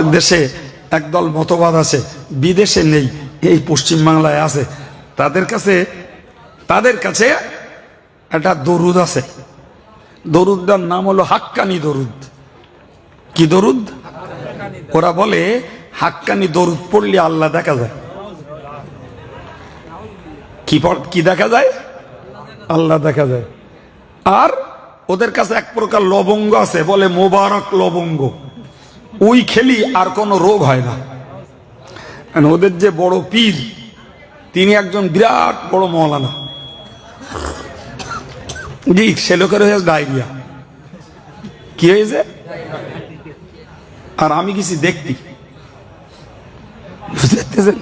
দেশে একদল মতবাদ আছে, বিদেশে নেই, এই পশ্চিমবাংলায় আছে। তাদের কাছে তাদের কাছে একটা দরুদ আছে। দরুদটার নাম হলো হাক্কানি দরুদ। কি দরুদ? ওরা বলে, হাক্কানি দরুদ পড়লে আল্লাহ দেখা যায়। কি কি দেখা যায়? আল্লাহ দেখা যায়। আর ওদের কাছে এক প্রকার লবঙ্গ আছে, বলে মোবারক লবঙ্গ। ওই খেলি আর কোনো রোগ হয় না। আর ওদের যে বড় পীর, তিনি একজন বিরাট বড় মৌলানা। জি সে লোকের হয়েছে ডায়রিয়া। কি হয়েছে? আর আমি কিছু দেখতি বুঝতে পারতেছেন?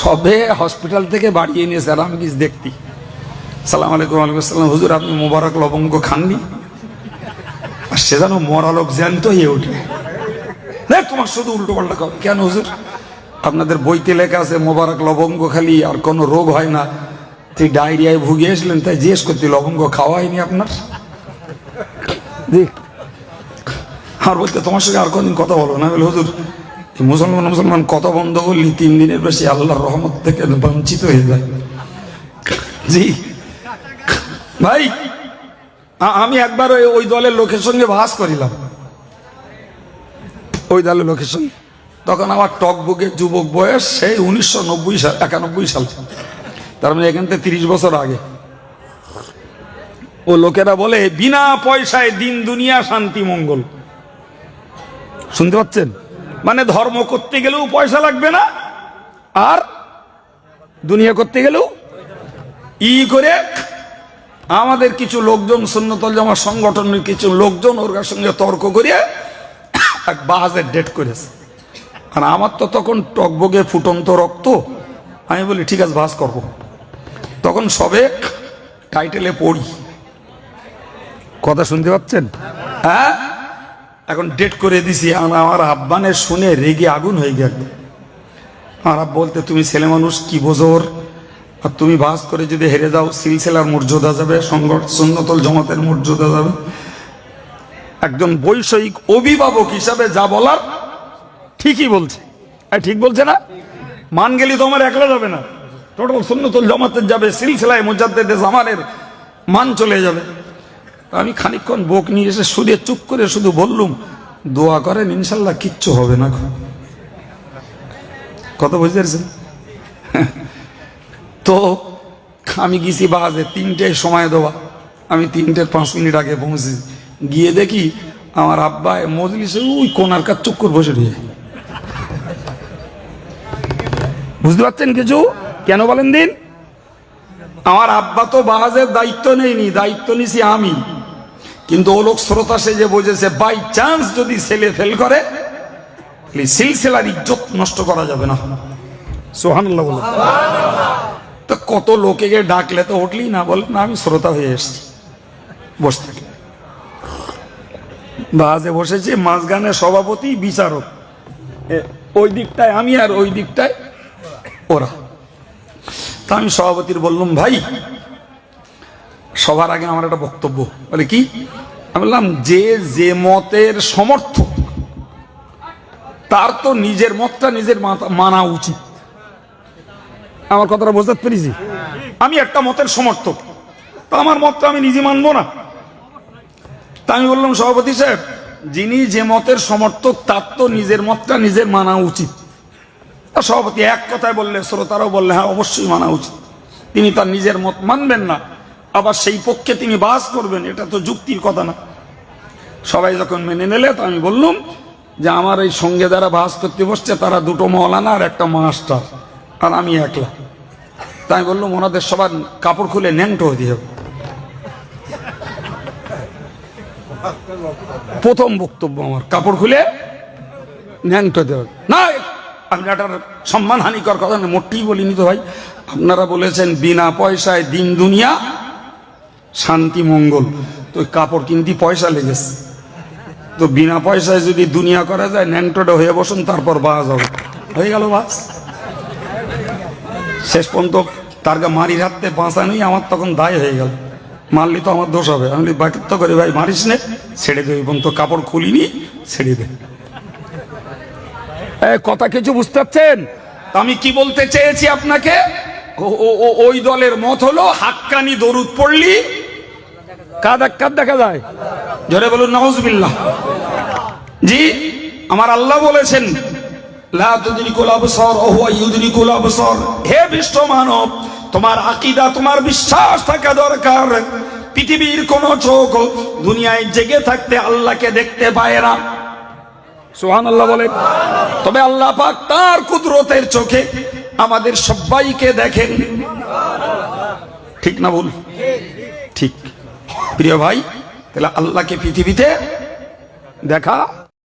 সবে হসপিটাল থেকে বাড়িয়ে নিয়েছে আর আমি কিছু দেখতি সালাম আলাইকুম আলাইকুম আসসালাম। হুজুর, আপনি মোবারক লবঙ্গ খাননি? আর সে যেন মরালোক জ্যান্ত হয়ে ওঠে। দেখ তোমার শুধু উল্টো পাল্টা কর কেন হুজুর? আপনাদের বইতে লেখা আছে মোবারক লবঙ্গ খালি আর কোনো রোগ হয় না। তুই ডায়রিয়ায় ভুগে এসলেন তাই জিজ্ঞেস করতে লবঙ্গ খাওয়া হয়নি আপনার? আর বলতে তোমার সঙ্গে আর কোনদিন কথা বলো না। বলে হুজুর মুসলমান মুসলমান কথা বন্ধ করলি তিন দিনের বেশি আল্লাহর রহমত থেকে বঞ্চিত হয়ে যায়। জি। ভাই আমি একবার ওই ওই দলের লোকের সঙ্গে ভাস করিলাম। ওই লোকের সঙ্গে তখন আমার টক বুকে যুবক বয়স সেই উনিশশো নব্বই সাল, একানব্বই সাল। তার মানে এখান থেকে তিরিশ বছর আগে। ও লোকেরা বলে, বিনা পয়সায় দিন, দুনিয়া, শান্তি, মঙ্গল। শুনতে পাচ্ছেন? মানে ধর্ম করতে গেলেও পয়সা লাগবে না, আর দুনিয়া করতে গেলেও ই করে আমাদের কিছু লোকজন, সুন্নতল জামা সংগঠনের কিছু লোকজন ওর সঙ্গে তর্ক করে এক বাহাজের ডেট করেছে। আর আমার তো তখন টকবগে ফুটন্ত রক্ত। আমি বলি, ঠিক আছে ভাস করব। তখন সবে টাইটেলে পড়ি। কথা শুনতে পাচ্ছেন? হ্যাঁ? এখন ডেট করে দিছি। আর আমার আব্বানে শুনে রেগে আগুন হয়ে গেল। আমার বলতে, তুমি ছেলে মানুষ, কি বোঝোর আর তুমি বাস করে যদি হেরে যাও, সিলসিলার মর্যাদা যাবে, সংগঠন, সুন্নতল জমাতের মর্যাদা যাবে। একজন বৈষয়িক অভিভাবক হিসাবে যা বলার, ঠিকই বলছে। ঠিক বলছে না? মান গেলি তো আমার একলা যাবে না। টোটাল সুন্নতুল জমাতের যাবে, সিলসিলায় মুজাদ্দেদে জামানের মান চলে যাবে। আমি খানিকক্ষণ বোক নিয়ে এসে সুরে চুপ করে শুধু বললুম, দোয়া করেন, ইনশাল্লাহ কিচ্ছু হবে না কত বুঝতে পারছেন? তো আমি গেছি বাজে তিনটে সময় দেওয়া। আমি তিনটের পাঁচ মিনিট আগে পৌঁছেছি। গিয়ে দেখি আমার আব্বা মজলিসে ওই কোনার কাজ চক্কর বসে রয়ে বুঝতে পারছেন কিছু? কেন বলেন দিন? আমার আব্বা তো বাহাজের দায়িত্ব নেইনি দায়িত্ব নিছি আমি। কিন্তু ও লোক শ্রোতা সে যে বোঝেছে বাই চান্স যদি ছেলে ফেল করে সিলসিলার ইজ্জত নষ্ট করা যাবে না। সোহানুল্লাহ বলে তো কত লোকে গিয়ে ডাকলে তো উঠলি না বলে না আমি শ্রোতা হয়ে এসছি। বসে থাকি। বাজে বসেছে, মাঝখানে সভাপতি, বিচারক। ওই দিকটায় আমি আর ওই দিকটায় ওরা। তা আমি সভাপতির বললাম, ভাই সবার আগে আমার একটা বক্তব্য। বলে, কি? আমি বললাম, যে যে মতের সমর্থক, তার তো নিজের মতটা নিজের মানা উচিত। আমার কথাটা বোঝাতে পেরেছি? আমি একটা মতের সমর্থক, তো আমার মতটা আমি নিজে মানবো না। তা আমি বললাম, সভাপতি সাহেব, যিনি যে মতের সমর্থক, তার তো নিজের মতটা নিজের মানা উচিত। সভাপতি এক কথায় বললে, শ্রোতারাও বললে হ্যাঁ অবশ্যই মানা উচিত। তিনি তার নিজের মত মানবেন না, আবার সেই পক্ষে তিনি বাস করবেন, এটা তো যুক্তির কথা না। সবাই যখন মেনে নিলে, তো আমি বললুম যে, আমার এই সঙ্গে যারা বাস করতে বসছে, তারা দুটো মহলানা আর একটা মাস্টার, আর আমি একলা। তাই বললাম, ওনাদের সবার কাপড় খুলে ন্যাংটো হয়ে দিয়ে প্রথম বক্তব্য আমার। কাপড় খুলে ন্যাংটো দেওয়া। না একটা সম্মান হানিকর কথা না, মোটেই বলিনি তো ভাই। আপনারা বলেছেন বিনা পয়সায় দিন দুনিয়া, শান্তি মঙ্গল। তো কাপড় কিনতে পয়সা লেগেছে। তো বিনা পয়সায় যদি দুনিয়া করা যায় ন্যাংটোটা হয়ে বসুন, তারপর বাস হবে। হয়ে গেল বাস। শেষ পর্যন্ত তার মারির হাতে বাঁচা নেই আমার তখন দায় হয়ে গেল। মারলি তো আমার দোষ হবে। আমি বাকি তো করে ভাই, মারিস নে, ছেড়ে দে এবং তো কাপড় খুলিনি, ছেড়ে দে। কথা কিছু বুঝতে পারছেন? আমি কি বলতে চেয়েছি আপনাকে? ওই দলের মত হলো, হাক্কানি দরুদ পড়লি। কাদ কাদ দেখা যায়? জোরে বলুন নওয়াজবিল্লাহ জি, আমার আল্লাহ বলেছেন, লা তুদরিকুল আবসার ওয়া হুয়া ইউদরিকুল আবসার। হে বিশ্ব মানব তোমার আকিদা, তোমার বিশ্বাস থাকা দরকার। পৃথিবীর কোন চোখ দুনিয়ায় জেগে থাকতে আল্লাহকে দেখতে পায় না। সুবহানাল্লাহ বলেন তবে আল্লাহ পাক তার কুদরতের চোখে আমাদের সবাইকে দেখেন। ঠিক না ভুল? ঠিক। প্রিয় ভাই, তাহলে আল্লাহকে পৃথিবীতে দেখা